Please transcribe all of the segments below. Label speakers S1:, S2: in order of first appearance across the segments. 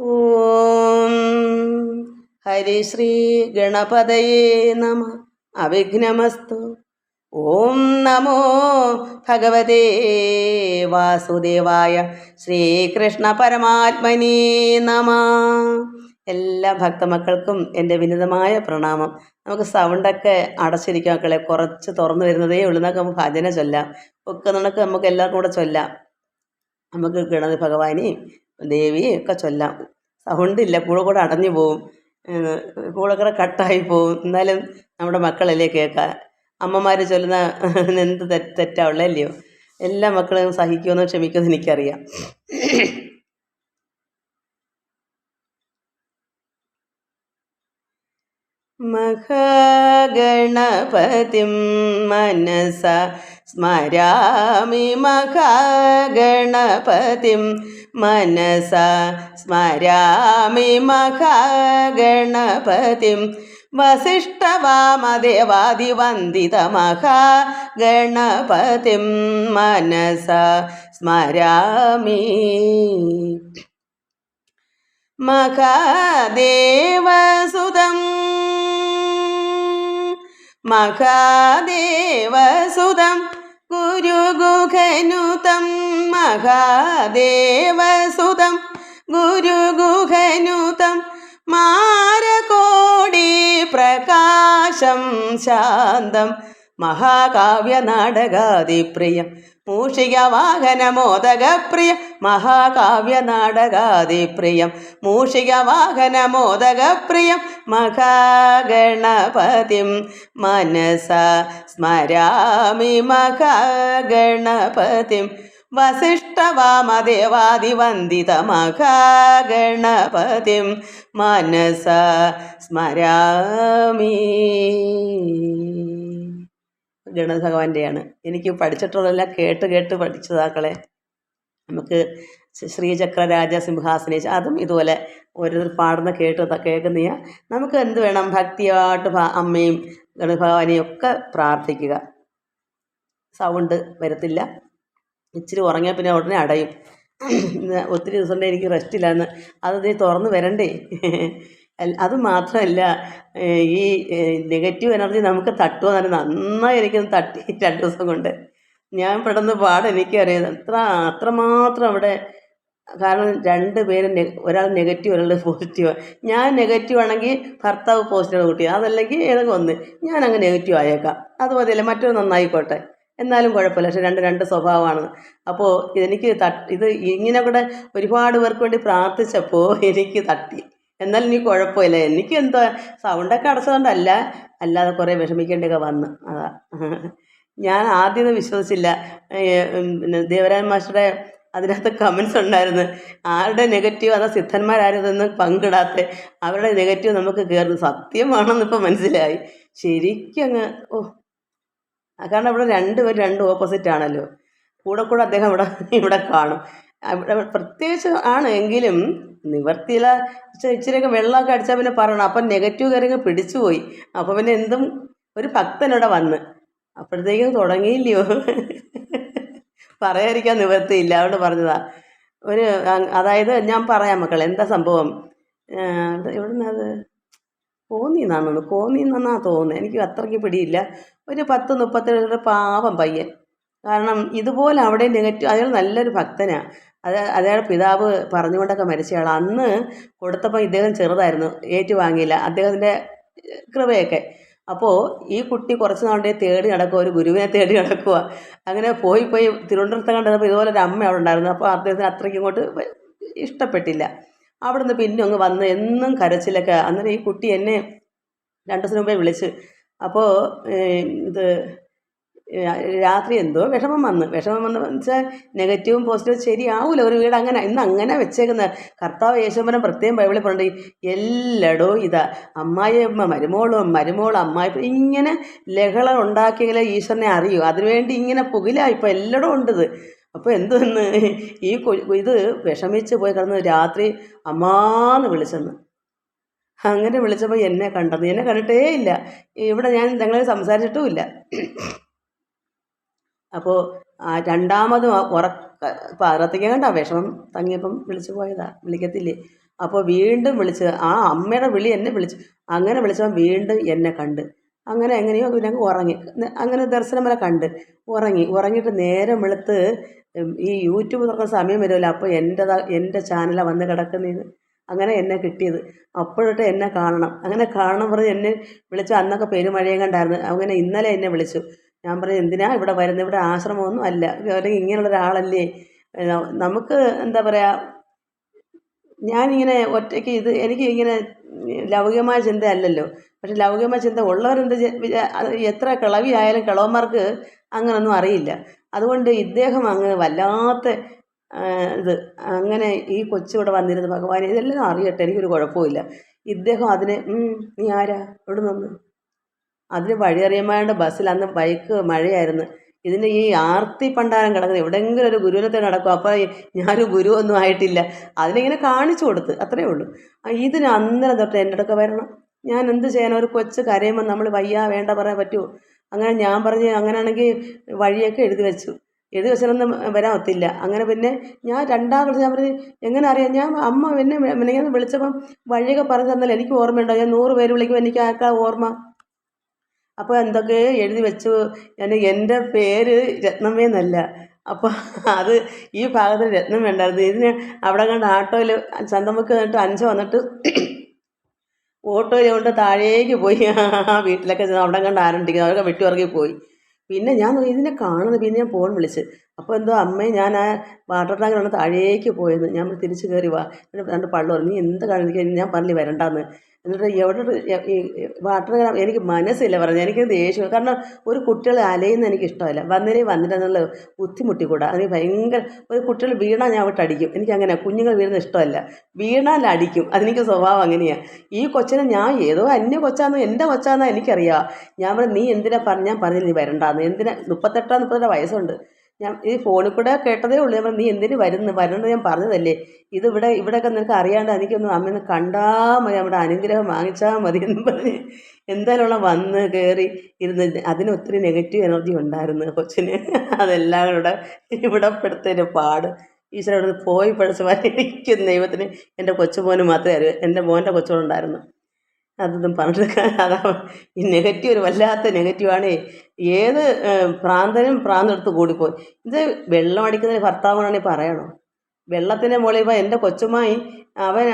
S1: ഓം. ഹരിശ്രീ ഗണപതയേ നമ. അവിഘ്നമസ്തു. ഓം നമോ ഭഗവതേ വാസുദേവായ ശ്രീകൃഷ്ണ പരമാത്മനേ നമ. എല്ലാ ഭക്തമക്കൾക്കും എന്റെ വിനിതമായ പ്രണാമം. നമുക്ക് സൗണ്ടൊക്കെ അടച്ചിരിക്കാം മക്കളെ. കുറച്ച് തുറന്നു വരുന്നതേ ഉള്ളൂ എന്നൊക്കെ നമുക്ക് ഭജന ചൊല്ലാം. ഒക്കെ നമുക്ക് നമുക്ക് എല്ലാവർക്കും കൂടെ ചൊല്ലാം. നമുക്ക് ഗണപതി ഭഗവാനെയും ദേവിയെയും ഒക്കെ ചൊല്ലാം. സൗണ്ടില്ല കൂടെ കൂടെ അടഞ്ഞു പോവും. കൂടെ കൂടെ കട്ടായി പോവും. എന്നാലും നമ്മുടെ മക്കളല്ലേ കേൾക്കുക അമ്മമാർ ചൊല്ലുന്ന എന്ത് തെറ്റ് തെറ്റാ ഉള്ളതല്ലയോ? എല്ലാ മക്കളും സഹിക്കുമെന്നോ ക്ഷമിക്കുമെന്ന് എനിക്കറിയാം. മഹാഗണപതിം മനസ സ്മരാമി മഹാഗണപതിം മനസ സ്മരാമി മഹാഗണപതിം. വസിഷ്ഠവാമദേവാദിവന്ദിതമഹാഗണപതിം മനസ സ്മരാമി മഹാദേവസുതം. മഹാദേവസുതം. ഗുരുഗുഹനുതം. മഹാദേവസുതം ഗുരുഗുഹനുതം മാരകോടി പ്രകാശം ശാന്തം മഹാകാവ്യ നാടകാതിപ്രിയം മൂഷിക വാഹനമോദകപ്രിയ മഹാകാവ്യ നാടകാതിപ്രിയം മൂഷിക വാഹനമോദകപ്രിയം മഹാഗണപതിം മനസ സ്മരാമി മഹാഗണപതിം വസിഷ്ഠവാമദേവാദിവന്ദിതമഹാഗണപതിം മനസ സ്മരാമി. ഗണപതി ഭഗവാന്റെയാണ് എനിക്ക് പഠിച്ചിട്ടുള്ളതെല്ലാം കേട്ട് കേട്ട് പഠിച്ചതാക്കളെ നമുക്ക് ശ്രീചക്ര രാജ സിംഹാസനേശ് അതും ഇതുപോലെ ഓരോ പാടുന്ന കേട്ട് കേൾക്കുന്ന നമുക്ക് എന്ത് വേണം? ഭക്തിയായിട്ട് അമ്മയും ഗണപതി ഭഗവാനെയും ഒക്കെ പ്രാർത്ഥിക്കുക. സൗണ്ട് വരത്തില്ല. ഇച്ചിരി ഉറങ്ങിയാൽ പിന്നെ ഉടനെ അടയും. ഇന്ന് ഒത്തിരി ദിവസം കൊണ്ട് എനിക്ക് റെസ്റ്റ് ഇല്ലാന്ന്. അത് നീ തുറന്ന് വരണ്ടേ? അത് മാത്രമല്ല ഈ നെഗറ്റീവ് എനർജി നമുക്ക് തട്ടുമോ എന്ന് നന്നായി എനിക്കൊന്ന് തട്ടി രണ്ട് ദിവസം കൊണ്ട്. ഞാൻ പെടുന്ന പാട് എനിക്കറിയാം അത്ര അത്രമാത്രം അവിടെ കാരണം രണ്ട് പേരും ഒരാൾ നെഗറ്റീവ് ഒരാൾ പോസിറ്റീവ് ഞാൻ നെഗറ്റീവ് ആണെങ്കിൽ ഭർത്താവ് പോസിറ്റീവ് കൂട്ടി. അതല്ലെങ്കിൽ ഏതെങ്കിലും ഒന്ന്. ഞാൻ അങ്ങ് നെഗറ്റീവ് ആയേക്കാം. അത് മതിയല്ലേ? മറ്റൊരു നന്നായിക്കോട്ടെ. എന്നാലും കുഴപ്പമില്ല. പക്ഷെ രണ്ട് രണ്ട് സ്വഭാവമാണ്. അപ്പോൾ എനിക്ക് തട്ട് ഇത് ഇങ്ങനെ കൂടെ ഒരുപാട് പേർക്ക് വേണ്ടി പ്രാർത്ഥിച്ചപ്പോൾ എനിക്ക് തട്ടി. എന്നാൽ ഇനി കുഴപ്പമില്ല. എനിക്ക് എന്തോ സൗണ്ടൊക്കെ അടച്ചതുകൊണ്ടല്ല. അല്ലാതെ കുറേ വിഷമിക്കേണ്ടിയൊക്കെ വന്ന്. അതാ. ഞാൻ ആദ്യം വിശ്വസിച്ചില്ല. പിന്നെ ദേവരാജൻ മാസ്റ്ററുടെ അതിനകത്ത് കമൻസ് ഉണ്ടായിരുന്നു. ആരുടെ നെഗറ്റീവ് അതാ സിദ്ധന്മാരാരും ഇതൊന്നും പങ്കിടാത്ത അവരുടെ നെഗറ്റീവ് നമുക്ക് കയറുന്നു സത്യമാണെന്ന് ഇപ്പം മനസ്സിലായി. ശരിക്കും അങ്ങ് ഓ കാരണം ഇവിടെ രണ്ടുപേർ രണ്ട് ഓപ്പോസിറ്റ് ആണല്ലോ. കൂടെ കൂടെ അദ്ദേഹം ഇവിടെ ഇവിടെ കാണും. പ്രത്യേകിച്ച് ആണ് എങ്കിലും നിവർത്തിയില്ല ഇച്ചിരി- ഇച്ചിരിയൊക്കെ വെള്ളമൊക്കെ അടിച്ചാൽ പിന്നെ പറയണം. അപ്പം നെഗറ്റീവ് കാര്യങ്ങൾ പിടിച്ചു പിടിച്ചുപോയി അപ്പോൾ പിന്നെ എന്തും ഒരു ഭക്തനിവിടെ വന്ന്. അപ്പോഴത്തേക്കും തുടങ്ങിയില്ലയോ? പറയാതിരിക്കാൻ നിവർത്തിയില്ല അതുകൊണ്ട് പറഞ്ഞതാ. ഒരു അതായത് ഞാൻ പറയാം മക്കളെ എന്താ സംഭവം? എവിടുന്ന നിന്നത് കോന്നിന്നാണ് കോന്നിന്നാ തോന്നുന്നത് എനിക്ക് അത്രയ്ക്ക് പിടിയില്ല. ഒരു പത്ത് മുപ്പത്തേഴ് പാവം പയ്യൻ. കാരണം ഇതുപോലെ അവിടെ നെഗറ്റീവ് അയാൾ നല്ലൊരു ഭക്തനാണ് അത് അയാളുടെ പിതാവ് പറഞ്ഞുകൊണ്ടൊക്കെ മരിച്ചയാൾ അന്ന് കൊടുത്തപ്പോൾ ഇദ്ദേഹം ചെറുതായിരുന്നു ഏറ്റുവാങ്ങിയില്ല. അദ്ദേഹത്തിന്റെ കൃപയൊക്കെ. അപ്പോൾ ഈ കുട്ടി കുറച്ച് നാളുടെ തേടി നടക്കുക ഒരു ഗുരുവിനെ തേടി നടക്കുക അങ്ങനെ പോയി പോയി തിരുവനന്തപുരത്ത് കണ്ടപ്പോൾ ഇതുപോലെ ഒരു അമ്മ അവിടെ ഉണ്ടായിരുന്നു. അപ്പോൾ അദ്ദേഹത്തിന് അത്രയ്ക്ക് ഇങ്ങോട്ട് ഇഷ്ടപ്പെട്ടില്ല. അവിടെ നിന്ന് പിന്നെ അങ്ങ് വന്ന് എന്നും കരച്ചിലൊക്കെ. അന്നേരം ഈ കുട്ടി എന്നെ രണ്ടു ദിവസം മുമ്പേ വിളിച്ച് അപ്പോൾ ഇത് രാത്രി എന്തോ വിഷമം വന്ന്. വിഷമം വന്ന് വെച്ചാൽ നെഗറ്റീവും പോസിറ്റീവും ശരിയാവൂല. ഒരു വീട് അങ്ങനെ ഇന്ന് അങ്ങനെ വെച്ചേക്കുന്ന. കർത്താവ് യേശുമ്പനം പ്രത്യേകം ബൈബിളിൽ പറഞ്ഞിട്ടുണ്ട്. എല്ലടോ ഇതാ. അമ്മായിയമ്മ മരുമോളും മരുമോളും അമ്മായി ഇങ്ങനെ ലഹള ഉണ്ടാക്കിയെങ്കിലേ ഈശ്വരനെ അറിയൂ. അതിനുവേണ്ടി ഇങ്ങനെ പുകില. ഇപ്പോൾ എല്ലടോ ഉണ്ടത് അപ്പോൾ എന്തെന്ന് ഈ ഇത് വിഷമിച്ച് പോയി കിടന്ന് രാത്രി അമ്മാന്ന് വിളിച്ചെന്ന്. അങ്ങനെ വിളിച്ചപ്പോൾ എന്നെ കണ്ടത്. എന്നെ കണ്ടിട്ടേ ഇല്ല. ഇവിടെ ഞാൻ ഞങ്ങൾ സംസാരിച്ചിട്ടുമില്ല. അപ്പോൾ ആ രണ്ടാമതും ഉറക്ക പാറത്തേക്ക് കണ്ട വിഷമം തങ്ങിയപ്പം വിളിച്ചു പോയതാ. വിളിക്കത്തില്ലേ? അപ്പോൾ വീണ്ടും വിളിച്ച് ആ അമ്മയുടെ വിളി എന്നെ വിളിച്ചു അങ്ങനെ വിളിച്ചപ്പോൾ വീണ്ടും എന്നെ കണ്ട്. അങ്ങനെ എങ്ങനെയോ ഞങ്ങൾ ഉറങ്ങി. അങ്ങനെ ദർശനം വരെ കണ്ട്. ഉറങ്ങി. ഉറങ്ങിയിട്ട് നേരം വെളുത്ത് ഈ യൂട്യൂബ് തുറക്കുന്ന സമയം വരുമല്ലോ. അപ്പോൾ എന്റെതാ എന്റെ ചാനലാണ് വന്ന് കിടക്കുന്നതെന്ന് അങ്ങനെ എന്നെ കിട്ടിയത്. അപ്പോഴൊട്ട് എന്നെ കാണണം. അങ്ങനെ കാണണം പറഞ്ഞ് എന്നെ വിളിച്ചു അന്നൊക്കെ പെരുമഴയും കണ്ടായിരുന്നു. അങ്ങനെ ഇന്നലെ എന്നെ വിളിച്ചു. ഞാൻ പറഞ്ഞു എന്തിനാ ഇവിടെ വരുന്നത് ഇവിടെ ആശ്രമമൊന്നും അല്ല. അല്ലെങ്കിൽ ഇങ്ങനെയുള്ള ഒരാളല്ലേ? നമുക്ക് എന്താ പറയുക ഞാനിങ്ങനെ ഒറ്റയ്ക്ക് ഇത് എനിക്ക് ഇങ്ങനെ ലൗകികമായ ചിന്ത അല്ലല്ലോ. പക്ഷെ ലൗകികമായ ചിന്ത ഉള്ളവരെന്ത് എത്ര കിളവിയായാലും കിളവന്മാർക്ക് അങ്ങനൊന്നും അറിയില്ല. അതുകൊണ്ട് ഇദ്ദേഹം അങ്ങ് വല്ലാത്ത ഇത്. അങ്ങനെ ഈ കൊച്ചിവിടെ വന്നിരുന്ന്. ഭഗവാനെ ഇതെല്ലാം അറിയട്ടെ എനിക്കൊരു കുഴപ്പമില്ല ഇദ്ദേഹം അതിനെ നീ ആരാ? ഇവിടെ നിന്ന് അതിന് വഴിയറിയാണ്ട് ബസ്സിൽ അന്ന് ബൈക്ക് മഴയായിരുന്നു. ഇതിന് ഈ ആർത്തി പണ്ടാരം കിടക്കുന്നത് എവിടെയെങ്കിലും ഒരു ഗുരുവിനത്തെ നടക്കും. അപ്പോൾ ഞാനൊരു ഗുരു ഒന്നും ആയിട്ടില്ല. അതിനിങ്ങനെ കാണിച്ചു കൊടുത്ത് അത്രയേ ഉള്ളൂ. ഇതിന് അന്നേരം തൊട്ട് എന്റെ അടുക്ക വരണം. ഞാൻ എന്ത് ചെയ്യാൻ ഒരു കൊച്ച് കരയുമ്പോൾ നമ്മൾ വയ്യാ വേണ്ട പറയാൻ പറ്റുമോ? അങ്ങനെ ഞാൻ പറഞ്ഞ് അങ്ങനെയാണെങ്കിൽ വഴിയൊക്കെ എഴുതി വെച്ചു. എഴുതി വെച്ചാലൊന്നും വരാൻ ഒത്തില്ല അങ്ങനെ പിന്നെ ഞാൻ രണ്ടാം ക്ലാസ് ഞാൻ പറഞ്ഞു എങ്ങനെ അറിയാം? ഞാൻ അമ്മ എന്നെ മിനിങ്ങനെ വിളിച്ചപ്പം വഴിയൊക്കെ പറഞ്ഞു തന്നാൽ എനിക്ക് ഓർമ്മയുണ്ടോ? ഞാൻ നൂറ് പേര് വിളിക്കുമ്പോൾ എനിക്ക് ആർക്കാ ഓർമ്മ? അപ്പോൾ എന്തൊക്കെ എഴുതി വെച്ചു. ഞാൻ എന്റെ പേര് രത്നമേ എന്നല്ല. അപ്പോൾ അത് ഈ ഭാഗത്ത് രത്നം വേണ്ടായിരുന്നു ഇതിന് അവിടെ കണ്ട് ആട്ടോയിൽ ചന്തമുക്ക് കണ്ടിട്ട് അഞ്ച് വന്നിട്ട് ഓട്ടോയിൽ കൊണ്ട് താഴേക്ക് പോയി ആ വീട്ടിലൊക്കെ അവിടെ കണ്ട് ആരുണ്ടിരിക്കുന്നത് അവരൊക്കെ വെട്ടി പോയി. പിന്നെ ഞാൻ ഇതിനെ കാണുന്നു പിന്നെ ഞാൻ ഫോൺ വിളിച്ച്. അപ്പോൾ എന്തോ അമ്മയും ഞാൻ ആ വാട്ടർ ടാങ്കിലാണ് താഴേക്ക് പോയത് ഞാൻ തിരിച്ച് കയറി വാ. രണ്ട് പള്ളു പറഞ്ഞു നീ എന്ത് കാണിക്കാൻ? ഞാൻ പറഞ്ഞില്ല വരണ്ടാന്ന്. എന്നിട്ട് എവിടെ വാട്ടർ എനിക്ക് മനസ്സില്ല പറഞ്ഞു. എനിക്ക് ദേഷ്യം കാരണം ഒരു കുട്ടികളെ അലയുന്ന എനിക്ക് ഇഷ്ടമല്ല. വന്നില്ലേ വന്നിട്ടെന്നുള്ള ബുദ്ധിമുട്ടിക്കൂടാ അതിന് ഭയങ്കര ഒരു കുട്ടികൾ വീണാൽ ഞാൻ അവിടെ അടിക്കും. എനിക്ക് അങ്ങനെ കുഞ്ഞുങ്ങൾ വീഴുന്ന ഇഷ്ടമല്ല. വീണാൽ അടിക്കും. അതെനിക്ക് സ്വഭാവം അങ്ങനെയാണ് ഈ കൊച്ചിനെ ഞാൻ ഏതോ അന്യ കൊച്ചാന്ന് എന്റെ കൊച്ചാന്ന് എനിക്കറിയാം. ഞാൻ പറഞ്ഞു നീ എന്തിനാ പറഞ്ഞു ഞാൻ പറഞ്ഞില്ല നീ വരണ്ടാന്ന്. എന്തിനാ? മുപ്പത്തെട്ടാ മുപ്പത്തെട്ട് വയസ്സുണ്ട്. ഞാൻ ഈ ഫോണിൽ കൂടെ കേട്ടതേ ഉള്ളൂ. ഞാൻ നീ എന്തിനു വരുന്നു? വരണമെന്ന് ഞാൻ പറഞ്ഞതല്ലേ. ഇത് ഇവിടെ ഇവിടെയൊക്കെ നിനക്ക് അറിയാണ്ട് എനിക്കൊന്ന് അമ്മയൊന്ന് കണ്ടാൽ മതി. നമ്മുടെ അനുഗ്രഹം വാങ്ങിച്ചാൽ മതി എന്ന് പറഞ്ഞ് എന്തായാലും വന്ന് കയറി ഇരുന്ന് അതിന് ഒത്തിരി നെഗറ്റീവ് എനർജി ഉണ്ടായിരുന്നു കൊച്ചിന്. അതെല്ലാം കൂടെ ഇവിടെ പെടുത്തതിന്റെ പാട്. ഈശ്വരോട് പോയി പഠിച്ച എനിക്ക് ദൈവത്തിന്. എന്റെ കൊച്ചുമോന് മാത്രമേ അറിയൂ. എന്റെ മോന്റെ കൊച്ചുകൊണ്ടുണ്ടായിരുന്നു അതൊന്നും പറഞ്ഞെടുക്കാൻ ഈ നെഗറ്റീവ് ഒരു വല്ലാത്ത നെഗറ്റീവാണ് ഏത് പ്രാന്തനും പ്രാന്തെടുത്ത് കൂടിപ്പോയി. ഇത് വെള്ളം അടിക്കുന്നതിന് ഭർത്താവാണെങ്കിൽ പറയണോ? വെള്ളത്തിന്റെ മുകളിൽ ഇപ്പോൾ എന്റെ കൊച്ചുമായി അവൻ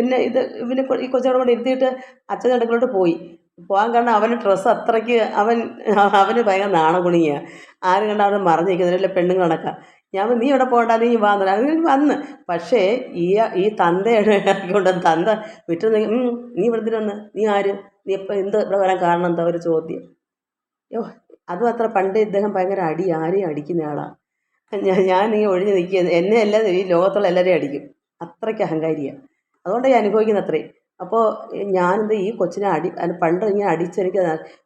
S1: എന്നെ ഇത് ഇവനെ ഈ കൊച്ചോടെ കൊണ്ട് ഇരുത്തിയിട്ട് അച്ഛന്റെ അടുക്കളോട്ട് പോയി. പോകാൻ കാരണം അവന്റെ ഡ്രസ്സ് അത്രയ്ക്ക് അവൻ അവന് ഭയങ്കര നാണകുണിയാണ് ആരും കണ്ട അവൻ മറിഞ്ഞിരിക്കുന്നില്ല പെണ്ണുങ്ങളടക്കം ഞാൻ നീ ഇവിടെ പോകണ്ട? നീ വന്നു അങ്ങനെ വന്ന്. പക്ഷേ ഈ ഈ തന്തയുടെ കൊണ്ട് തന്ത വിട്ടു നീ ഇവിടെ വന്ന്? നീ ആര്? നീ എപ്പോൾ എന്ത് ഇവിടെ വരാൻ കാരണം? എന്താ ഒരു ചോദ്യം? യോ അതും അത്ര പണ്ട് ഇദ്ദേഹം ഭയങ്കര അടി ആരെയും അടിക്കുന്ന ആളാണ് ഞാൻ ഞാൻ നീ ഒഴിഞ്ഞ് നിൽക്കുക എന്നെ എല്ലാം ഈ ലോകത്തുള്ള എല്ലാവരെയും അടിക്കും. അത്രയ്ക്ക് അഹങ്കാരിയാണ് അതുകൊണ്ടാണ് ഞാൻ അനുഭവിക്കുന്ന അത്രയും അപ്പോൾ ഞാനെന്ത് ഈ കൊച്ചിനെ അടി പണ്ട് ഇങ്ങനെ അടിച്ചെനിക്ക്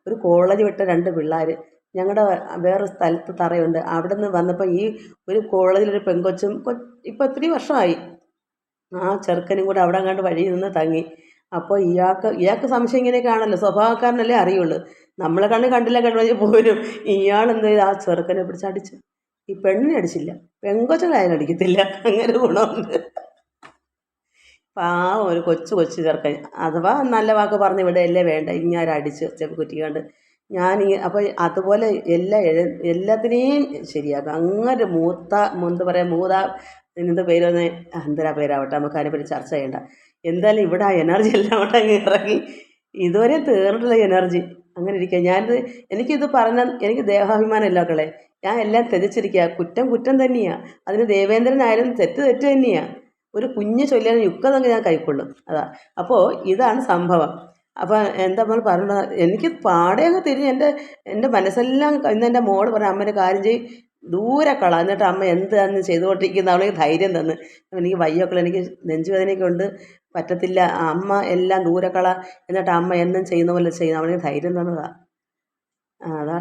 S1: ഒരു കോളേജ് വിട്ട രണ്ട് പിള്ളേർ ഞങ്ങളുടെ വേറെ സ്ഥലത്ത് തറയുണ്ട്. അവിടെ നിന്ന് വന്നപ്പോൾ ഈ ഒരു കോളേജിലൊരു പെങ്കൊച്ചും ഇപ്പോൾ ഒത്തിരി വർഷമായി ആ ചെറുക്കനും കൂടെ അവിടെ കണ്ട് വഴി നിന്ന് തങ്ങി. അപ്പോൾ ഇയാൾക്ക് ഇയാൾക്ക് സംശയം ഇങ്ങനെയൊക്കെ ആണല്ലോ സ്വഭാവക്കാരനല്ലേ അറിയുള്ളൂ. നമ്മളെ കണ്ണ് കണ്ടില്ല കണ്ടു പോരും ഇയാൾ എന്ത് ചെയ്ത്? ആ ചെറുക്കനെ പിടിച്ച് അടിച്ചു. ഈ പെണ്ണിനെ അടിച്ചില്ല. പെങ്കൊച്ചനായാലും അടിക്കത്തില്ല. അങ്ങനെ ഗുണമുണ്ട്. പാവം ഒരു കൊച്ചു കൊച്ചു ചെറുക്കൻ. അഥവാ നല്ല വാക്ക് പറഞ്ഞ് ഇവിടെയല്ലേ വേണ്ട? ഇങ്ങാരടിച്ച് ചെപ്പ് കുറ്റിക്കാണ്ട് ഞാൻ ഈ അപ്പോൾ അതുപോലെ എല്ലാ എല്ലാത്തിനെയും ശരിയാക്കും. അങ്ങനെ മൂത്ത എന്ത് പറയുക മൂത എന്ത് പേരൊന്ന് എന്തരാ പേരാവട്ടെ നമുക്ക് അതിനെപ്പറ്റി ചർച്ച ചെയ്യണ്ട. എന്തായാലും ഇവിടെ ആ എനർജി എല്ലാം അങ്ങ് ഇറങ്ങി. ഇതുവരെ തീർന്നിട്ടുള്ള എനർജി. അങ്ങനെ ഇരിക്കുക ഞാനിത് എനിക്കിത് പറഞ്ഞ എനിക്ക് ദേഹാഭിമാനം ഇല്ല മക്കളെ. ഞാൻ എല്ലാം തെറ്റിച്ചിരിക്കുക കുറ്റം കുറ്റം തന്നെയാണ് അതിന് ദേവേന്ദ്രനായാലും തെറ്റ് തെറ്റ് തന്നെയാണ് ഒരു കുഞ്ഞ് ചൊല്ലിയാലും യുക്തതങ്ങ് ഞാൻ കൈക്കൊള്ളും. അതാ. അപ്പോൾ ഇതാണ് സംഭവം. അപ്പോൾ എന്താ നമ്മൾ പറഞ്ഞത്? എനിക്ക് പാടെയൊക്കെ തിരിഞ്ഞ് എന്റെ എന്റെ മനസ്സെല്ലാം ഇന്ന് എന്റെ മോൾ പറഞ്ഞ അമ്മേന്റെ കാര്യം ചെയ്യും ദൂരെ കള. എന്നിട്ട് അമ്മ എന്താണെന്ന് ചെയ്തുകൊണ്ടിരിക്കുന്ന? അവളെ ധൈര്യം തന്ന്. എനിക്ക് വയ്യൊക്കെ എനിക്ക് നെഞ്ചുവേദനയൊക്കെ ഉണ്ട്. പറ്റത്തില്ല. അമ്മ എല്ലാം ദൂരെ കള. എന്നിട്ട് അമ്മ എന്നും ചെയ്യുന്ന പോലെ ചെയ്യുന്ന. അവളെ ധൈര്യം തന്നതാ. അതാ.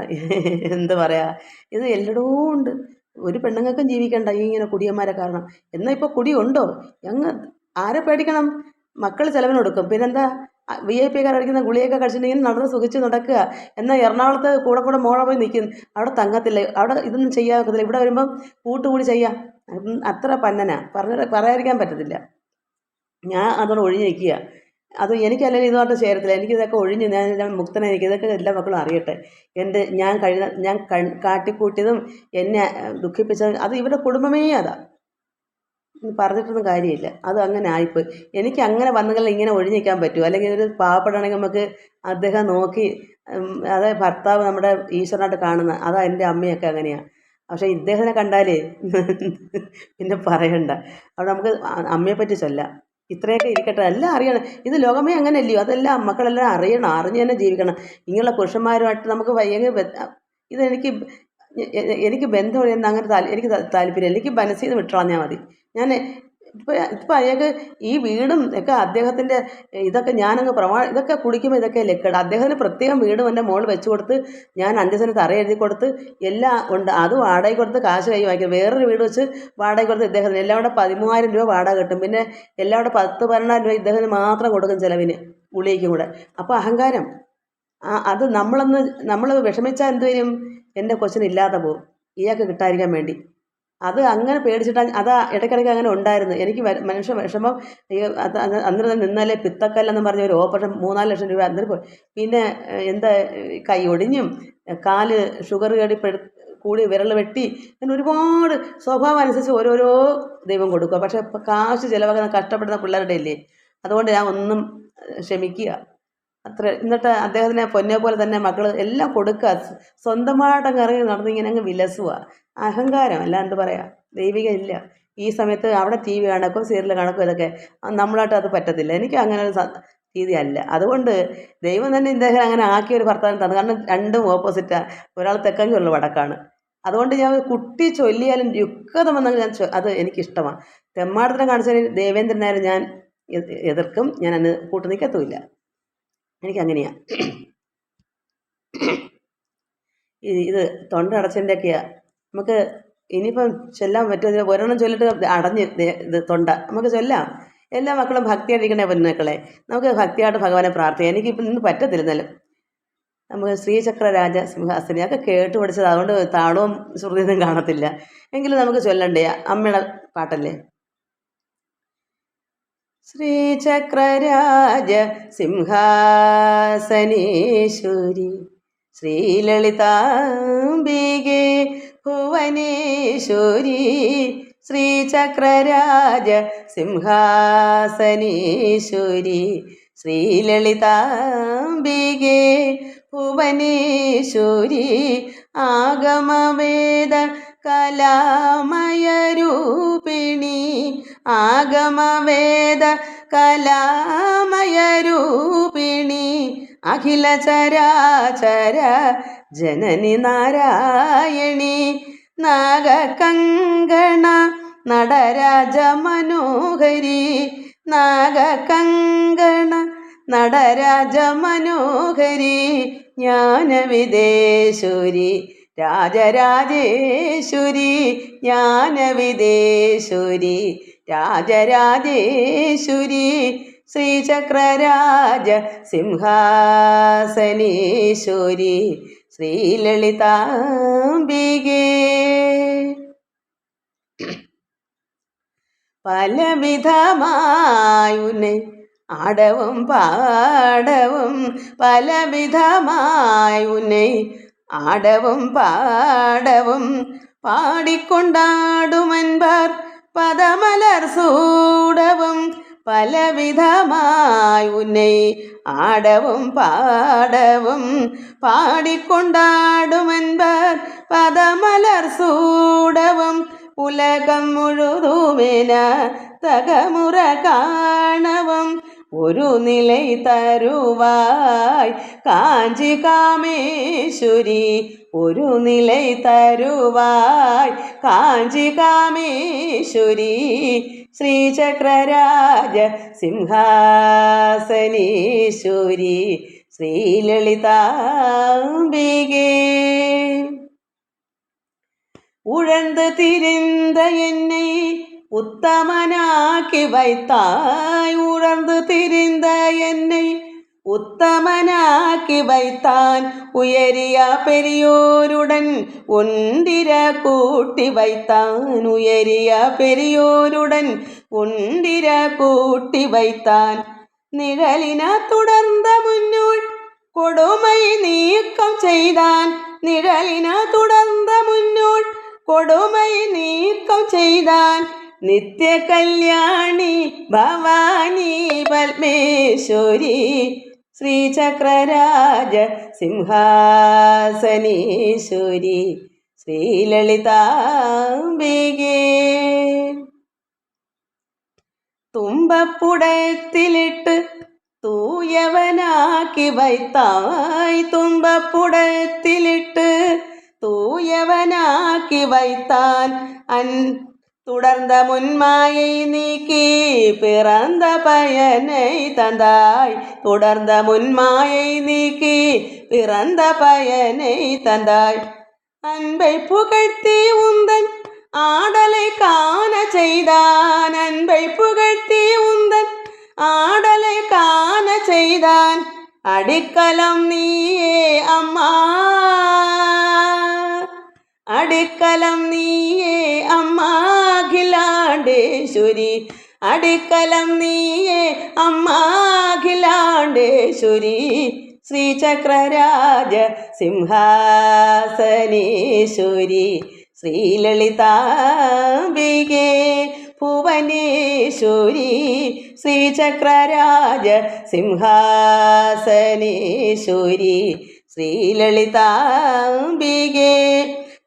S1: എന്ത് പറയാ? ഇത് എല്ലായിടവും ഉണ്ട്. ഒരു പെണ്ണുങ്ങൾക്കും ജീവിക്കണ്ട. ഈ ഇങ്ങനെ കുടിയന്മാരെ കാരണം. എന്നാൽ ഇപ്പോൾ കുടിയുണ്ടോ ഞങ്ങൾ ആരെ പേടിക്കണം? മക്കൾ ചിലവിനൊടുക്കും പിന്നെന്താ? വി ഐ പിക്കാർ അടിക്കുന്ന ഗുളിയൊക്കെ കഴിച്ചിട്ടുണ്ടെങ്കിൽ നടന്ന് സുഖിച്ച് നടക്കുക. എന്നാൽ എറണാകുളത്ത് കൂടെ കൂടെ മോളെ പോയി നിൽക്കും. അവിടെ തങ്ങത്തില്ല. അവിടെ ഇതൊന്നും ചെയ്യാൻ ഇവിടെ വരുമ്പം കൂട്ടുകൂടി ചെയ്യാം. അത്ര പന്നനാ. പറഞ്ഞ പറയാതിരിക്കാൻ പറ്റത്തില്ല. ഞാൻ അതോടെ ഒഴിഞ്ഞ് നിൽക്കുക. അത് എനിക്കല്ലെങ്കിൽ ഇതുമായിട്ട് ചേരത്തില്ല. എനിക്കിതൊക്കെ ഒഴിഞ്ഞ് ഞാൻ ഞാൻ എനിക്ക് ഇതൊക്കെ എല്ലാ മക്കളും അറിയട്ടെ. എന്റെ ഞാൻ കഴിയുന്ന ഞാൻ കാട്ടിക്കൂട്ടിയതും എന്നെ ദുഃഖിപ്പിച്ചതും അത് ഇവരുടെ കുടുംബമേ അതാ. ഇനി പറഞ്ഞിട്ടൊന്നും കാര്യമില്ല. അത് അങ്ങനെ ആയിപ്പോയി. എനിക്ക് അങ്ങനെ വന്നെങ്കിൽ ഇങ്ങനെ ഒഴിഞ്ഞു നിൽക്കാൻ പറ്റുമോ അല്ലെങ്കിൽ ഒരു പാവപ്പെടാണെങ്കിൽ നമുക്ക് അദ്ദേഹം നോക്കി അതായത് ഭർത്താവ് നമ്മുടെ ഈശ്വരനായിട്ട് കാണുന്ന അതാ എന്റെ അമ്മയൊക്കെ അങ്ങനെയാണ് പക്ഷേ ഇദ്ദേഹത്തിനെ കണ്ടാലേ പിന്നെ പറയണ്ട. അവിടെ നമുക്ക് അമ്മയെ പറ്റി ചൊല്ലാം. ഇത്രയൊക്കെ ഇരിക്കട്ടെ. എല്ലാം അറിയണം. ഇത് ലോകമേ അങ്ങനെ അല്ലയോ അതെല്ലാം മക്കളെല്ലാം അറിയണം. അറിഞ്ഞ് തന്നെ ജീവിക്കണം. ഇങ്ങനെയുള്ള പുരുഷന്മാരുമായിട്ട് നമുക്ക് ഭയങ്കര ഇതെനിക്ക് എനിക്ക് ബന്ധം അങ്ങനെ എനിക്ക് താല്പര്യം എനിക്ക് മനസ്സിൽ നിന്ന് വിട്ടളഞ്ഞാൽ മതി. ഞാൻ ഇപ്പം ഇപ്പം അയാൾക്ക് ഈ വീടും ഒക്കെ അദ്ദേഹത്തിന്റെ ഇതൊക്കെ ഞാനങ്ങ് പ്രമാ ഇതൊക്കെ കുടിക്കുമ്പോൾ ഇതൊക്കെ ലക്കട. അദ്ദേഹത്തിന് പ്രത്യേകം വീടും എന്റെ മോൾ വെച്ച് കൊടുത്ത് ഞാൻ അഞ്ച് തറ എഴുതി കൊടുത്ത് എല്ലാം ഉണ്ട്. അത് വാടക കൊടുത്ത് കാശ് കൈ വാങ്ങിക്കും. വേറൊരു വീട് വെച്ച് വാടക കൊടുത്ത് ഇദ്ദേഹത്തിന് എല്ലാം കൂടെ പതിമൂവായിരം രൂപ വാടക കിട്ടും. പിന്നെ എല്ലാം കൂടെ പത്ത് പതിനെണ്ണായിരം രൂപ ഇദ്ദേഹത്തിന് മാത്രം കൊടുക്കും ചിലവിന് ഉള്ളിലേക്കും കൂടെ. അപ്പോൾ അഹങ്കാരം. ആ അത് നമ്മളൊന്ന് നമ്മൾ വിഷമിച്ചാൽ എന്ത് വരും? എന്റെ കൊച്ചിന് ഇല്ലാതെ പോകും. ഇയാൾക്ക് കിട്ടാതിരിക്കാൻ വേണ്ടി. അത് അങ്ങനെ പേടിച്ചിട്ടാണ് അത് ഇടയ്ക്കിടയ്ക്ക് അങ്ങനെ ഉണ്ടായിരുന്നു. എനിക്ക് മനുഷ്യ വിഷമം ഈ അന്നേരം നിന്നാലേ പിത്തക്കല്ലെന്ന് പറഞ്ഞ ഒരു ഓപ്പറേഷൻ മൂന്നാൽ ലക്ഷം രൂപ അന്നേരം പോയി. പിന്നെ എന്താ കൈ ഒടിഞ്ഞും കാൽ ഷുഗർ കയറി കൂടി വിരൽ വെട്ടി അങ്ങനെ ഒരുപാട് സ്വഭാവം അനുസരിച്ച് ഓരോരോ ദൈവം കൊടുക്കുക. പക്ഷെ ഇപ്പം കാശ് ചിലവാക്കുന്ന കഷ്ടപ്പെടുന്ന പിള്ളേരുടെ ഇല്ലേ? അതുകൊണ്ട് ഞാൻ ഒന്നും ക്ഷമിക്കുക. അത്ര. എന്നിട്ട് അദ്ദേഹത്തിനെ പൊന്നെ പോലെ തന്നെ മക്കൾ എല്ലാം കൊടുക്കുക. സ്വന്തമായിട്ട് ഇറങ്ങി നടന്ന് ഇങ്ങനെ അങ്ങ് വിലസുക. അഹങ്കാരം അല്ല എന്ത് പറയാ? ദൈവിക ഇല്ല ഈ സമയത്ത് അവിടെ ടി വി കണക്കും സീരിയൽ കണക്കും ഇതൊക്കെ നമ്മളായിട്ട് അത് പറ്റത്തില്ല. എനിക്ക് അങ്ങനെ ഒരു രീതിയല്ല അതുകൊണ്ട് ദൈവം തന്നെ ഇദ്ദേഹം അങ്ങനെ ആക്കിയ ഒരു ഭർത്താവിന് തന്നു. കാരണം രണ്ടും ഓപ്പോസിറ്റാണ് ഒരാൾ തെക്കഞ്ച് ഉള്ള വടക്കാണ്. അതുകൊണ്ട് ഞാൻ കുട്ടി ചൊല്ലിയാലും യുക്തം ഞാൻ അത് എനിക്കിഷ്ടമാണ്. തെമ്മാടത്തിനെ കാണിച്ചാൽ ദേവേന്ദ്രനായാലും ഞാൻ എതിർക്കും. ഞാൻ അന്ന് കൂട്ടു നിൽക്കത്തുമില്ല. എനിക്കങ്ങനെയാണ് ഇത് ഇത് തൊണ്ട അടച്ചതിന്റെയൊക്കെയാ നമുക്ക് ഇനിയിപ്പം ചൊല്ലാൻ പറ്റുമോ? ഒരെണ്ണം ചൊല്ലിട്ട് അടഞ്ഞ് ഇത് തൊണ്ട. നമുക്ക് ചൊല്ലാം. എല്ലാ മക്കളും ഭക്തിയായിട്ടിരിക്കണേ പൊന്നുമക്കളെ. നമുക്ക് ഭക്തിയായിട്ട് ഭഗവാനെ പ്രാർത്ഥിക്കാം. എനിക്കിപ്പം ഇന്ന് പറ്റത്തില്ല എന്നാലും. നമുക്ക് ശ്രീചക്ര രാജ സിംഹാസനി. ഒക്കെ കേട്ട് പഠിച്ചത് അതുകൊണ്ട് താളവും ശ്രുതിയൊന്നും കാണത്തില്ല. എങ്കിലും നമുക്ക് ചൊല്ലണ്ടേ? അമ്മയുടെ പാട്ടല്ലേ? ശ്രീചക്രരാജ സിംഹാസനേശ്വരി ശ്രീലളിതാംബികെ ഭുവനേശ്വരി ശ്രീചക്രരാജ സിംഹാസനേശ്വരി ശ്രീലളിതാംബികെ ഭുവനേശ്വരി ആഗമവേദ കലാമയരൂപിണി ആഗമവേദ കലാമയരൂപിണി അഖില ചരാചര ജനനി നാരായണി നാഗകങ്കണ നടരാജ മനോഹരി നാഗകങ്കണ നടരാജ മനോഹരി ജ്ഞാനവിദേശുരി രാജരാജേശ്വരി ജ്ഞാനവിദേശുരി രാജരാജേശ്വരി ശ്രീചക്രരാജ സിംഹാസനേശ്വരി ശ്രീലളിതാംബികേ. പലവിധമായുനെ ആടവും പാടവും പലവിധമായുനെ ആടവും പാടവും പാടിക്കൊണ്ടാടുമൻപാർ പദമലർ സൂടവും പലവിധമായി ഉന്നെ ആടവും പാടവും പാടിക്കൊണ്ടാടുമെൻപർ പദമലർ സൂടവും ഉലകം മുഴുതുമേന തകമുറ കാണവും ഒരു നിലൈ തരുവായ് കാഞ്ചി കാമേശ്വരി ഒരു നിലൈ തരുവായ് കാഞ്ചി കാമേശ്വരി ശ്രീചക്രരാജ സിംഹാസനീശ്വരി ശ്രീലളിതാംബികേ உழந்து திரிந்த என்னை உத்தமனாக்கி வைத்தாய் உழந்து திரிந்த என்னை ഉത്തമനാക്കി വൈത്താൻ ഉയരിയ പെരിയോരുടൻ ഉണ്ടിര കൂട്ടി വൈത്താൻ ഉയരിയ പെരിയോരുടൻ ഉണ്ടിര കൂട്ടി വൈത്താൻ നിഴലിന തുടർന്ന മുന്നോൾ കൊടുമൈ നീക്കം ചെയ്താൻ നിഴലിന തുടർന്ന മുന്നോൾ കൊടുമൈ നീക്കം ചെയ്താൻ നിത്യ കല്യാണി ഭവാനി പത്മേശ്വരി ശ്രീചക്രരാജ സിംഹാസനീശ്വരി ശ്രീലളിതാംബികേ. തുമ്പപ്പുടത്തിലിട്ട് തൂയവനാക്കി വൈത്തായി തുമ്പപ്പുടത്തിലിട്ട് തൂയവനാക്കി വൈത്താൻ അൻ തുടർന്ന മുൻമായെ നീക്കി പിറന്ന പയനെ തന്തായ്. തുടർന്ന മുൻമായെ നീക്കി പിറന്ന പയനെ തന്തായ്. அன்பை புகழ்த்தி உந்தன் ஆடலை காண செய்தான் அன்பை புகழ்த்தி உந்தன் ஆடலை காண செய்தான் அடிக்கலம் நீயே அம்மா அடிக்கலம் நீயே அம்மா അഖിലാണ്ടേശ്വരി അടിക്കലം നീയെ അമ്മ അഖിലാണ്ടേശ്വരി. ശ്രീചക്രരാജ സിംഹാസനേശ്വരി ശ്രീലളിതാംബികേ ഭുവനേശ്വരി ശ്രീചക്രരാജ സിംഹാസനേശ്വരി ശ്രീലളിതാംബികേ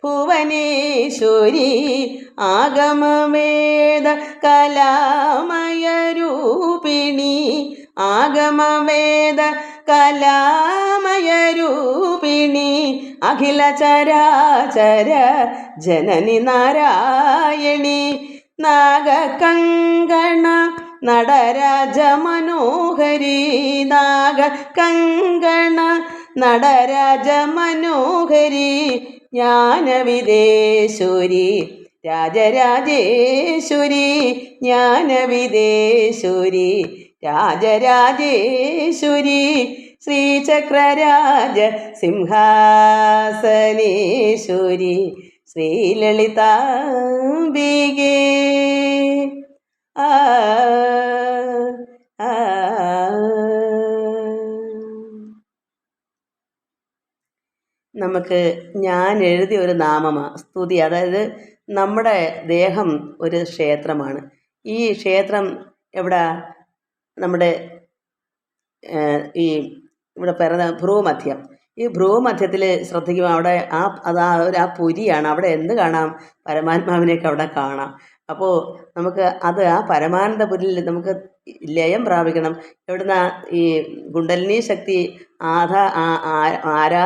S1: ഭുവനേശ്വരി. ആഗമവേദ കലാമയരൂപിണി ആഗമവേദ കലാമയരൂപിണി അഖില ചരാചര ജനനി നാരായണി നാഗകങ്കണ നടരാജ മനോഹരി നാഗ കങ്കണ നടരാജ മനോഹരി ജ്ഞാനവിദേശ്വരി രാജരാജേശ്വരി ജ്ഞാനവിദേശ്വരി രാജരാജേശ്വരി ശ്രീചക്രരാജ സിംഹാസനേശ്വരി ശ്രീലളിതാംബികേ. നമുക്ക് ഞാൻ എഴുതിയ ഒരു നാമമാണ് സ്തുതി. അതായത് നമ്മുടെ ദേഹം ഒരു ക്ഷേത്രമാണ്. ഈ ക്ഷേത്രം എവിടെ? നമ്മുടെ ഈ ഇവിടെ പിറന്ന ഭ്രൂമധ്യം. ഈ ഭ്രൂമധ്യത്തിൽ ശ്രദ്ധിക്കുമ്പോൾ അവിടെ ആ അത് ഒരു ആ പുരിയാണ്. അവിടെ എന്ത് കാണാം? പരമാത്മാവിനെയൊക്കെ അവിടെ കാണാം. അപ്പോൾ നമുക്ക് അത് ആ പരമാനന്ദപുരിൽ നമുക്ക് ലയം പ്രാപിക്കണം. എവിടുന്ന ഈ ഗുണ്ടലിനി ശക്തി ആധാ ആരാ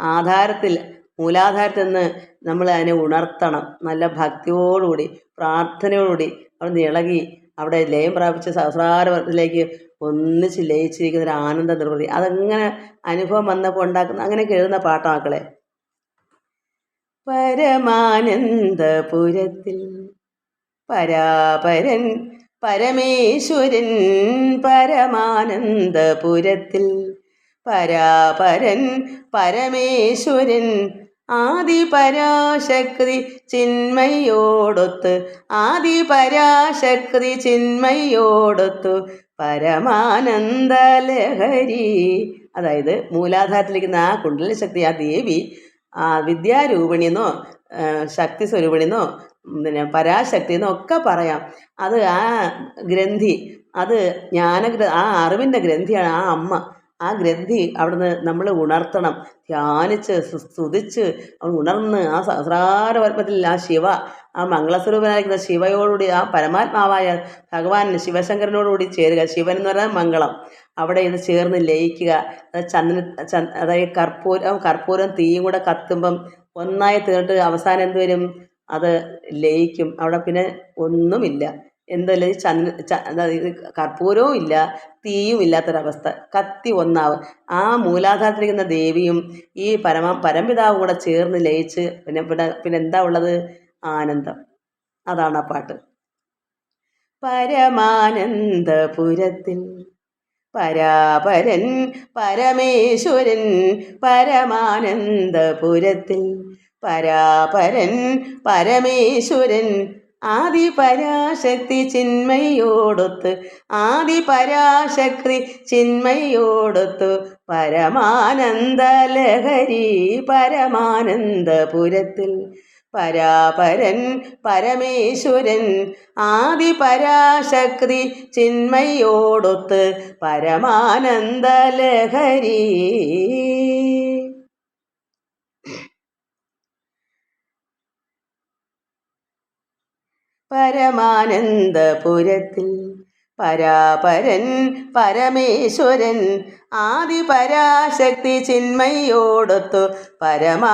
S1: ആധാരത്തിൽ മൂലാധാരത്തിൽ നിന്ന് നമ്മൾ അതിനെ ഉണർത്തണം. നല്ല ഭക്തിയോടുകൂടി പ്രാർത്ഥനയോടുകൂടി അവിടെ ഇളകി അവിടെ ലയം പ്രാപിച്ച സഹസ്രാരത്തിലേക്ക് ഒന്നിച്ച് ലയിച്ചിരിക്കുന്ന ഒരു ആനന്ദ നിർവൃതി അതങ്ങനെ അനുഭവം വന്നപ്പോൾ ഉണ്ടാക്കുന്ന അങ്ങനെയൊക്കെ എഴുതുന്ന പാട്ടാക്കളെ. പരമാനന്ദപുരത്തിൽ പരാപരൻ പരമേശ്വരൻ പരമാനന്ദപുരത്തിൽ പരാപരൻ പരമേശ്വരൻ ആദിപരാശക്തി ചിന്മയോടൊത്ത് ആദിപരാശക്തി ചിന്മയോടൊത്തു പരമാനന്ദ ലഹരി അതായത് മൂലാധാരത്തിലിരിക്കുന്ന ആ കുണ്ടല ശക്തി ആ ദേവി ആ വിദ്യാരൂപിണി എന്നോ ശക്തി സ്വരൂപിണിയെന്നോ പിന്നെ പരാശക്തി എന്നോ ഒക്കെ പറയാം. അത് ആ ഗ്രന്ഥി അത് ജ്ഞാനഗ്ര ആ അറിവിന്റെ ഗ്രന്ഥിയാണ് ആ അമ്മ. ആ ഗ്രന്ഥി അവിടുന്ന് നമ്മൾ ഉണർത്തണം. ധ്യാനിച്ച് സ്തു- സ്തുതിച്ച് ഉണർന്ന് ആ സഹസ്രാരപത്മത്തിൽ ആ ശിവ ആ മംഗളസ്വരൂപനായിരിക്കുന്ന ശിവയോടുകൂടി ആ പരമാത്മാവായ ഭഗവാൻ ശിവശങ്കരനോടുകൂടി ചേരുക. ശിവൻ എന്ന് പറഞ്ഞാൽ മംഗളം. അവിടെ ഇത് ചേർന്ന് ലയിക്കുക. ചന്ദന അതായത് കർപ്പൂരം കർപ്പൂരം തീയും കൂടെ കത്തുമ്പം ഒന്നായി തീർന്നിട്ട് അവസാനം എന്ത് വരും? അത് ലയിക്കും. അവിടെ പിന്നെ ഒന്നുമില്ല. എന്തല്ല? ചന്ദ്ര അതായത് കർപ്പൂരവും ഇല്ല തീയും ഇല്ലാത്തൊരവസ്ഥ. കത്തി ഒന്നാവ്. ആ മൂലാധാരത്തിലിരിക്കുന്ന ദേവിയും ഈ പരമ പരംപിതാവും കൂടെ ചേർന്ന് ലയിച്ച് പിന്നെ പിന്നെ പിന്നെ എന്താ ഉള്ളത്? ആനന്ദം. അതാണ് ആ പാട്ട്. പരമാനന്ദപുരത്തിൽ പരാപരൻ പരമേശ്വരൻ പരമാനന്ദപുരത്തിൽ പരാപരൻ പരമേശ്വരൻ ആദിപരാശക്തി ചിന്മയോടൊത്ത് ആദിപരാശക്തി ചിന്മയോടൊത്ത് പരമാനന്ദലഹരി പരമാനന്ദപുരത്തിൽ പരാപരൻ പരമേശ്വരൻ ആദിപരാശക്തി ചിന്മയോടൊത്ത് പരമാനന്ദലഹരി പരമാനന്ദപുരത്തിൽ പരാപരൻ പരമേശ്വരൻ ആദിപരാശക്തി ചിന്മയോടൊത്തു പരമാനന്ദലഹരി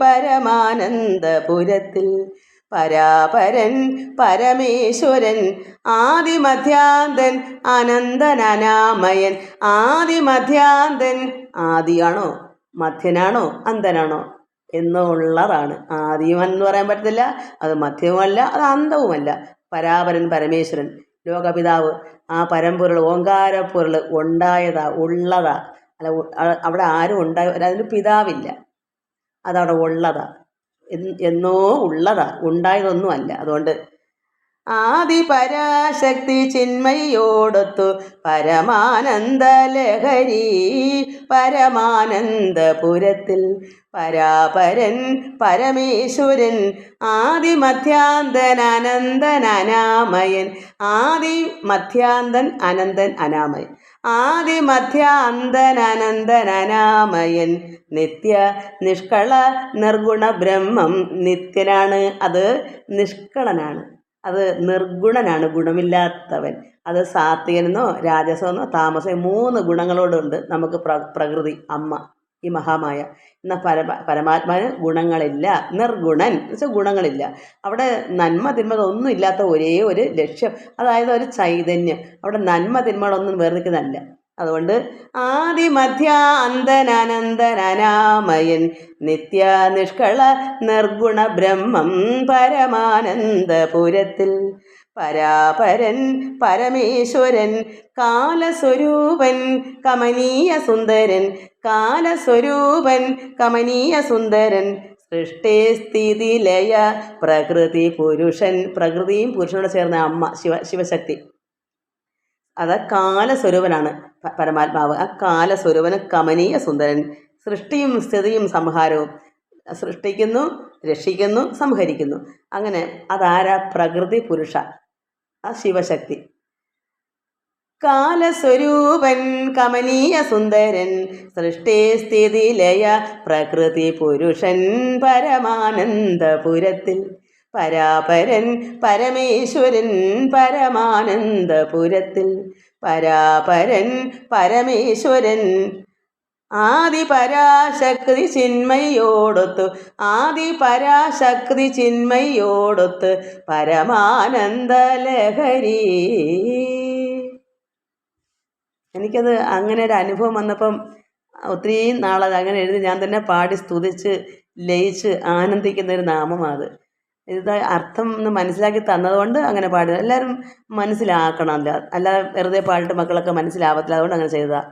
S1: പരമാനന്ദപുരത്തിൽ പരാപരൻ പരമേശ്വരൻ ആദിമധ്യാന്തൻ അനന്തനാമയൻ ആദിമധ്യാന്തൻ ആദിയാണോ മധ്യനാണോ അന്തനാണോ എന്നുള്ളതാണ്. ആദിമൻ എന്ന് പറയാൻ പറ്റത്തില്ല അത് മധ്യവുമല്ല അത് അന്തവുമല്ല പരാപരൻ പരമേശ്വരൻ ലോകപിതാവ് ആ പരമ്പൊരുൾ ഓങ്കാരപ്പൊരുൾ ഉണ്ടായതാ ഉള്ളതാ. അല്ല അവിടെ ആരും ഉണ്ടായ അതിന് പിതാവില്ല. അതവിടെ ഉള്ളതാ. എന്ന് ഉള്ളതാ. ഉണ്ടായതൊന്നുമല്ല. അതുകൊണ്ട് ആദിപരാശക്തി ചിന്മയോടൊത്തു പരമാനന്ദ ലഹരി പരമാനന്ദപുരത്തിൽ പരാപരൻ പരമേശ്വരൻ ആദിമധ്യാന്തൻ അനന്തൻ അനാമയൻ ആദി മധ്യാന്തൻ അനന്തൻ അനാമയൻ ആദി മധ്യാന്തൻ അനന്തൻ അനാമയൻ. നിത്യ നിഷ്കള നിർഗുണ ബ്രഹ്മം നിത്യനാണ് അത് നിഷ്കളനാണ്. അത് നിർഗുണനാണ് ഗുണമില്ലാത്തവൻ. അത് സാത്വികനെന്നോ രാജസമെന്നോ താമസം മൂന്ന് ഗുണങ്ങളോടുണ്ട് നമുക്ക് പ്ര പ്രകൃതി അമ്മ ഈ മഹാമായ. എന്നാൽ പരമ പരമാത്മാവിന് ഗുണങ്ങളില്ല നിർഗുണൻ. എന്ന് വെച്ചാൽ ഗുണങ്ങളില്ല. അവിടെ നന്മ തിന്മകളൊന്നും ഇല്ലാത്ത ഒരേ ഒരു ലക്ഷ്യം. അതായത് ഒരു ചൈതന്യം. അവിടെ നന്മ തിന്മകളൊന്നും വേർതിരിക്കുന്നതല്ല. അതുകൊണ്ട് ആദിമധ്യാന്തനനന്തനാമയൻ നിത്യ നിഷ്കള നിർഗുണ ബ്രഹ്മം പരമാനന്ദപുരത്തിൽ. പരാപരൻ പരമേശ്വരൻ കാലസ്വരൂപൻ കമനീയ സുന്ദരൻ കാലസ്വരൂപൻ കമനീയ സുന്ദരൻ സൃഷ്ടി സ്ഥിതി ലയ പ്രകൃതി പുരുഷൻ പ്രകൃതിയും പുരുഷനോട് ചേർന്ന അമ്മ ശിവ ശിവശക്തി. അത് കാലസ്വരൂപനാണ് പരമാത്മാവ്. ആ കാലസ്വരൂപന് കമനീയ സുന്ദരൻ. സൃഷ്ടിയും സ്ഥിതിയും സംഹാരവും. സൃഷ്ടിക്കുന്നു രക്ഷിക്കുന്നു സംഹരിക്കുന്നു. അങ്ങനെ അതാരാ പ്രകൃതി പുരുഷ? ആ ശിവശക്തി. കാലസ്വരൂപൻ കമനീയ സുന്ദരൻ. സൃഷ്ടി സ്ഥിതി ലയ പ്രകൃതി പുരുഷൻ പരമാനന്ദപുരത്തിൽ. പരാപരൻ പരമേശ്വരൻ പരമാനന്ദപുരത്തിൽ. പരാപരൻ പരമേശ്വരൻ ആദിപരാശക്തി ചിന്മയോടൊത്ത്. ആദിപരാശക്തി ചിന്മയോടൊത്ത് പരമാനന്ദലഹരി. എനിക്കത് അങ്ങനെ ഒരു അനുഭവം വന്നപ്പം ഒത്തിരി നാളത് അങ്ങനെ എഴുതി ഞാൻ തന്നെ പാടി സ്തുതിച്ച് ലയിച്ച് ആനന്ദിക്കുന്ന ഒരു നാമമാണ് അത്. ഇത് അർത്ഥം ഒന്ന് മനസ്സിലാക്കി തന്നതുകൊണ്ട് അങ്ങനെ പാടി എല്ലാവരും മനസ്സിലാക്കണം. അല്ല അല്ലാതെ വെറുതെ പാടിയിട്ട് മക്കളൊക്കെ മനസ്സിലാവത്തില്ല. അതുകൊണ്ട് അങ്ങനെ ചെയ്തതാണ്